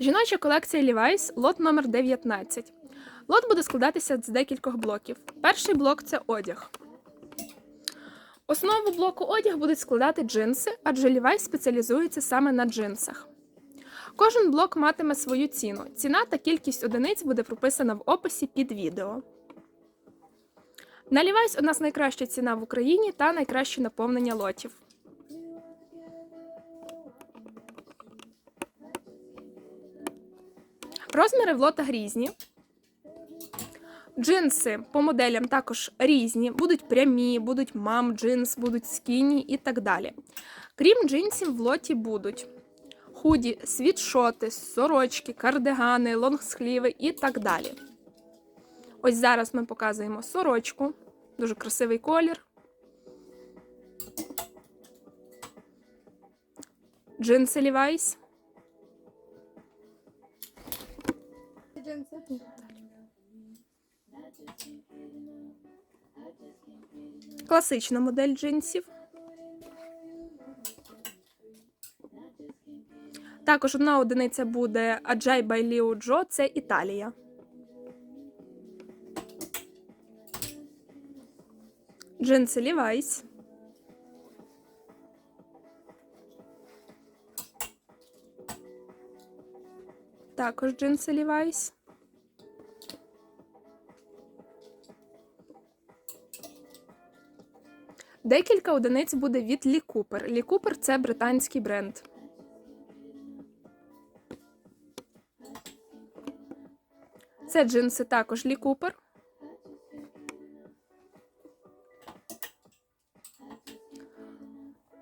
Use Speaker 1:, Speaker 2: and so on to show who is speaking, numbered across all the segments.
Speaker 1: Жіноча колекція Levi's, лот номер 19. Лот буде складатися з декількох блоків. Перший блок це одяг. Основу блоку одяг будуть складати джинси, адже Levi's спеціалізується саме на джинсах. Кожен блок матиме свою ціну. Ціна та кількість одиниць буде прописана в описі під відео. На Levi's у нас найкраща ціна в Україні та найкраще наповнення лотів. Розміри в лотах різні. Джинси по моделям також різні, будуть прямі, будуть мам джинс, будуть скіні і так далі. Крім джинсів, в лоті будуть худі, світшоти, сорочки, кардигани, лонгсхліви і так далі. Ось зараз ми показуємо сорочку, дуже красивий колір. Джинси Levi's. Класична модель джинсів. Також одна одиниця буде by Leo Jo, це Італія. Джинси Levi's. Також джинси Levi's. Декілька одиниць буде від Lee Cooper. Lee Cooper – це британський бренд. Це джинси також Lee Cooper.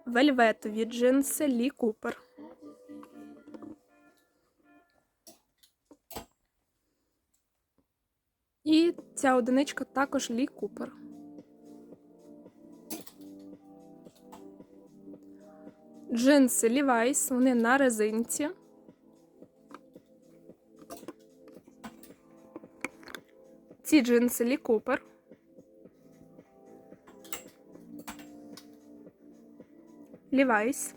Speaker 1: Вельветові джинси Lee Cooper. І ця одиничка також Lee Cooper. Джинси Levi's, вони на резинці. Ці джинси Lee Cooper. Levi's.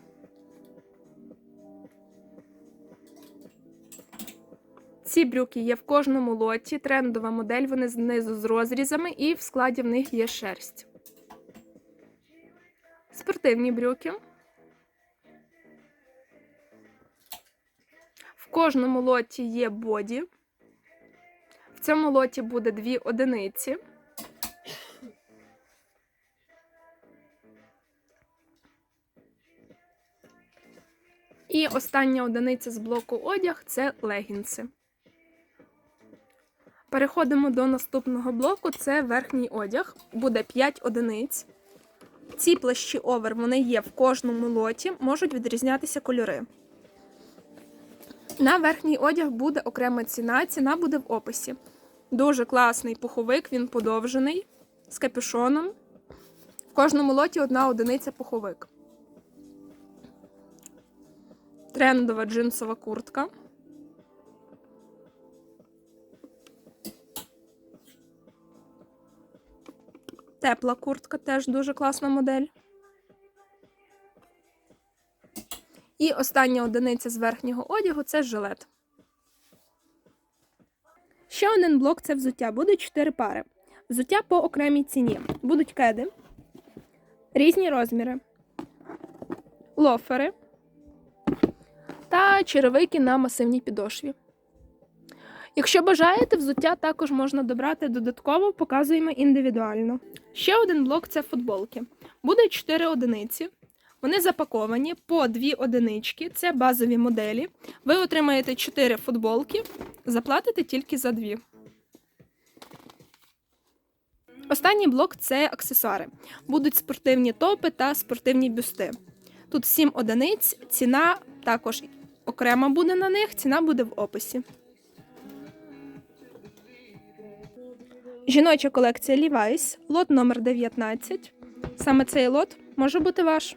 Speaker 1: Ці брюки є в кожному лоті. Трендова модель, вони знизу з розрізами, і в складі в них є шерсть. Спортивні брюки. Кожному лоті є боді. В цьому лоті буде дві одиниці. І остання одиниця з блоку одяг це легінси. Переходимо до наступного блоку це верхній одяг. Буде 5 одиниць. Ці плащі овер вони є в кожному лоті, можуть відрізнятися кольори. На верхній одяг буде окрема ціна, ціна буде в описі. Дуже класний пуховик, він подовжений з капюшоном. В кожному лоті одна одиниця пуховик. Трендова джинсова куртка. Тепла куртка теж дуже класна модель. І остання одиниця з верхнього одягу це жилет. Ще один блок це взуття. Будуть 4 пари. Взуття по окремій ціні. Будуть кеди, різні розміри, лофери та черевики на масивній підошві. Якщо бажаєте, взуття також можна добрати додатково, показуємо індивідуально. Ще один блок це футболки. Буде 4 одиниці. Вони запаковані по 2 одинички, це базові моделі. Ви отримаєте 4 футболки, заплатите тільки за 2. Останній блок це аксесуари. Будуть спортивні топи та спортивні бюсти. Тут 7 одиниць, ціна також окрема буде на них, ціна буде в описі. Жіноча колекція Levi's, лот номер 19. Саме цей лот може бути ваш.